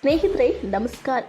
ಸ್ನೇಹಿತರೆ, ನಮಸ್ಕಾರ.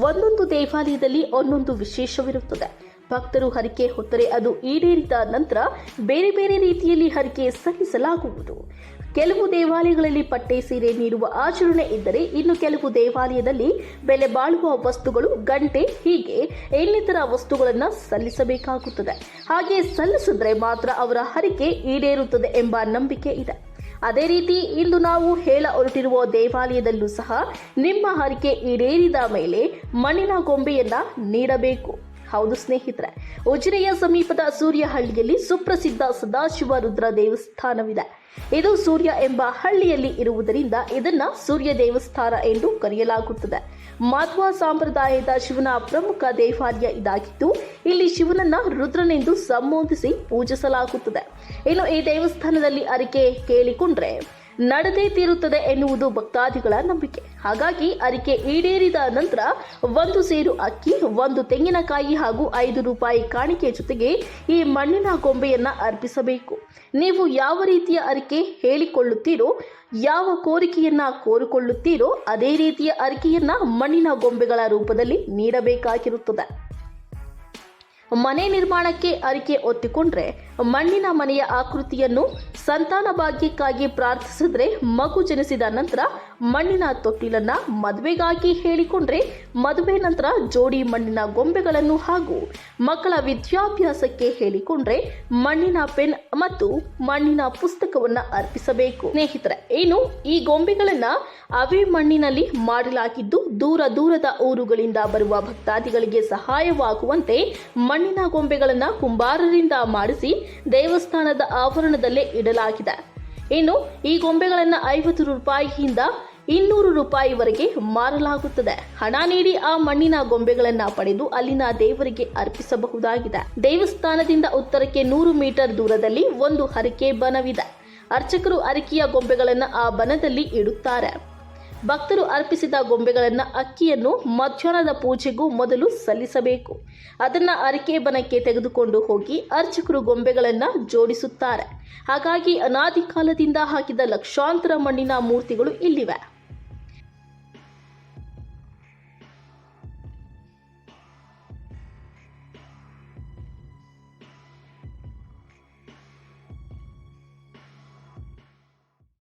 ಒಂದೊಂದು ದೇವಾಲಯದಲ್ಲಿ ಒಂದೊಂದು ವಿಶೇಷವಿರುತ್ತದೆ. ಭಕ್ತರು ಹರಿಕೆ ಹೊತ್ತರೆ ಅದು ಈಡೇರಿದ ನಂತರ ಬೇರೆ ಬೇರೆ ರೀತಿಯಲ್ಲಿ ಹರಿಕೆ ಸಲ್ಲಿಸಲಾಗುವುದು ಕೆಲವು ದೇವಾಲಯಗಳಲ್ಲಿ ಪಟ್ಟೆ ಸೀರೆ ನೀಡುವ ಆಚರಣೆ ಇದ್ದರೆ ಇನ್ನು ಕೆಲವು ದೇವಾಲಯದಲ್ಲಿ ಬೆಲೆ ಬಾಳುವ ವಸ್ತುಗಳು, ಗಂಟೆ, ಹೀಗೆ ಇನ್ನಿತರ ವಸ್ತುಗಳನ್ನು ಸಲ್ಲಿಸಬೇಕಾಗುತ್ತದೆ. ಹಾಗೆ ಸಲ್ಲಿಸಿದ್ರೆ ಮಾತ್ರ ಅವರ ಹರಿಕೆ ಈಡೇರುತ್ತದೆ ಎಂಬ ನಂಬಿಕೆ ಇದೆ. ಅದೇ ರೀತಿ ಇಂದು ನಾವು ಹೇಳ ಹೊರಟಿರುವ ದೇವಾಲಯದಲ್ಲೂ ಸಹ ನಿಮ್ಮ ಹರಿಕೆ ಈಡೇರಿದ ಮೇಲೆ ಮಣ್ಣಿನ ಗೊಂಬೆಯನ್ನ ನೀಡಬೇಕು. ಹೌದು ಸ್ನೇಹಿತರೆ. ಉಜಿರೆಯ ಸಮೀಪದ ಸೂರ್ಯಹಳ್ಳಿಯಲ್ಲಿ ಸುಪ್ರಸಿದ್ಧ ಸದಾಶಿವ ರುದ್ರ ದೇವಸ್ಥಾನವಿದೆ. ಇದು ಸೂರ್ಯ ಎಂಬ ಹಳ್ಳಿಯಲ್ಲಿ ಇರುವುದರಿಂದ ಇದನ್ನ ಸೂರ್ಯ ದೇವಸ್ಥಾನ ಎಂದು ಕರೆಯಲಾಗುತ್ತದೆ. ಮಾಧ್ವ ಸಂಪ್ರದಾಯದ ಶಿವನ ಪ್ರಮುಖ ದೇವಾಲಯ ಇದಾಗಿದ್ದು, ಇಲ್ಲಿ ಶಿವನನ್ನ ರುದ್ರನೆಂದು ಸಂಬೋಧಿಸಿ ಪೂಜಿಸಲಾಗುತ್ತದೆ. ಇನ್ನು ಈ ದೇವಸ್ಥಾನದಲ್ಲಿ ಅರಿಕೆ ಕೇಳಿಕೊಂಡ್ರೆ ನಡೆದೇ ತೀರುತ್ತದೆ ಎನ್ನುವುದು ಭಕ್ತಾದಿಗಳ ನಂಬಿಕೆ. ಹಾಗಾಗಿ ಅರಿಕೆ ಈಡೇರಿದ ನಂತರ ಒಂದು ಸೇರು ಅಕ್ಕಿ, ಒಂದು ತೆಂಗಿನಕಾಯಿ ಹಾಗೂ ಐದು ರೂಪಾಯಿ ಕಾಣಿಕೆ ಜೊತೆಗೆ ಈ ಮಣ್ಣಿನ ಗೊಂಬೆಯನ್ನು ಅರ್ಪಿಸಬೇಕು. ನೀವು ಯಾವ ರೀತಿಯ ಅರಿಕೆ ಹೇಳಿಕೊಳ್ಳುತ್ತೀರೋ, ಯಾವ ಕೋರಿಕೆಯನ್ನ ಕೋರಿಕೊಳ್ಳುತ್ತೀರೋ, ಅದೇ ರೀತಿಯ ಅರಿಕೆಯನ್ನ ಮಣ್ಣಿನ ಗೊಂಬೆಗಳ ರೂಪದಲ್ಲಿ ನೀಡಬೇಕಾಗಿರುತ್ತದೆ. ಮನೆ ನಿರ್ಮಾಣಕ್ಕೆ ಅರಿಕೆ ಒತ್ತಿಕೊಂಡ್ರೆ ಮಣ್ಣಿನ ಮನೆಯ ಆಕೃತಿಯನ್ನು ಸಂತಾನ ಭಾಗ್ಯಕ್ಕಾಗಿ ಪ್ರಾರ್ಥಿಸಿದ್ರೆ ಮಗು ಜನಿಸಿದ ನಂತರ ಮಣ್ಣಿನ ತೊಟ್ಟಿಲನ್ನ ಮದುವೆಗಾಗಿ ಹೇಳಿಕೊಂಡ್ರೆ ಮದುವೆ ನಂತರ ಜೋಡಿ ಮಣ್ಣಿನ ಗೊಂಬೆಗಳನ್ನು ಹಾಗೂ ಮಕ್ಕಳ ವಿದ್ಯಾಭ್ಯಾಸಕ್ಕೆ ಹೇಳಿಕೊಂಡ್ರೆ ಮಣ್ಣಿನ ಪೆನ್ ಮತ್ತು ಮಣ್ಣಿನ ಪುಸ್ತಕವನ್ನ ಅರ್ಪಿಸಬೇಕು. ಸ್ನೇಹಿತರೆ, ಏನು ಈ ಗೊಂಬೆಗಳನ್ನ ಅವೇ ಮಣ್ಣಿನಲ್ಲಿ ಮಾಡಲಾಗಿದ್ದು ದೂರ ದೂರದ ಊರುಗಳಿಂದ ಬರುವ ಭಕ್ತಾದಿಗಳಿಗೆ ಸಹಾಯವಾಗುವಂತೆ ಮಣ್ಣಿನ ಗೊಂಬೆಗಳನ್ನ ಕುಂಬಾರರಿಂದ ಮಾಡಿಸಿ ದೇವಸ್ಥಾನದ ಆವರಣದಲ್ಲೇ ಇಡಲಾಗಿದೆ. ಇನ್ನು ಈ ಗೊಂಬೆಗಳನ್ನ ಐವತ್ತು ರೂಪಾಯಿಯಿಂದ ಇನ್ನೂರು ರೂಪಾಯಿವರೆಗೆ ಮಾರಲಾಗುತ್ತದೆ. ಹಣ ನೀಡಿ ಆ ಮಣ್ಣಿನ ಗೊಂಬೆಗಳನ್ನ ಪಡೆದು ಅಲ್ಲಿನ ದೇವರಿಗೆ ಅರ್ಪಿಸಬಹುದಾಗಿದೆ. ದೇವಸ್ಥಾನದಿಂದ ಉತ್ತರಕ್ಕೆ ನೂರು ಮೀಟರ್ ದೂರದಲ್ಲಿ ಒಂದು ಹರಕೆ ಬನವಿದೆ. ಅರ್ಚಕರು ಅರಿಕೆಯ ಗೊಂಬೆಗಳನ್ನ ಆ ಬನದಲ್ಲಿ ಇಡುತ್ತಾರೆ. ಭಕ್ತರು ಅರ್ಪಿಸಿದ ಗೊಂಬೆಗಳನ್ನು ಅಕ್ಕಿಯನ್ನು ಮಧ್ಯಾಹ್ನದ ಪೂಜೆಗೂ ಮೊದಲು ಸಲ್ಲಿಸಬೇಕು. ಅದನ್ನು ಅರಕೆ ಬನಕ್ಕೆ ತೆಗೆದುಕೊಂಡು ಹೋಗಿ ಅರ್ಚಕರು ಗೊಂಬೆಗಳನ್ನು ಜೋಡಿಸುತ್ತಾರೆ. ಹಾಗಾಗಿ ಅನಾದಿ ಹಾಕಿದ ಲಕ್ಷಾಂತರ ಮಣ್ಣಿನ ಮೂರ್ತಿಗಳು ಇಲ್ಲಿವೆ.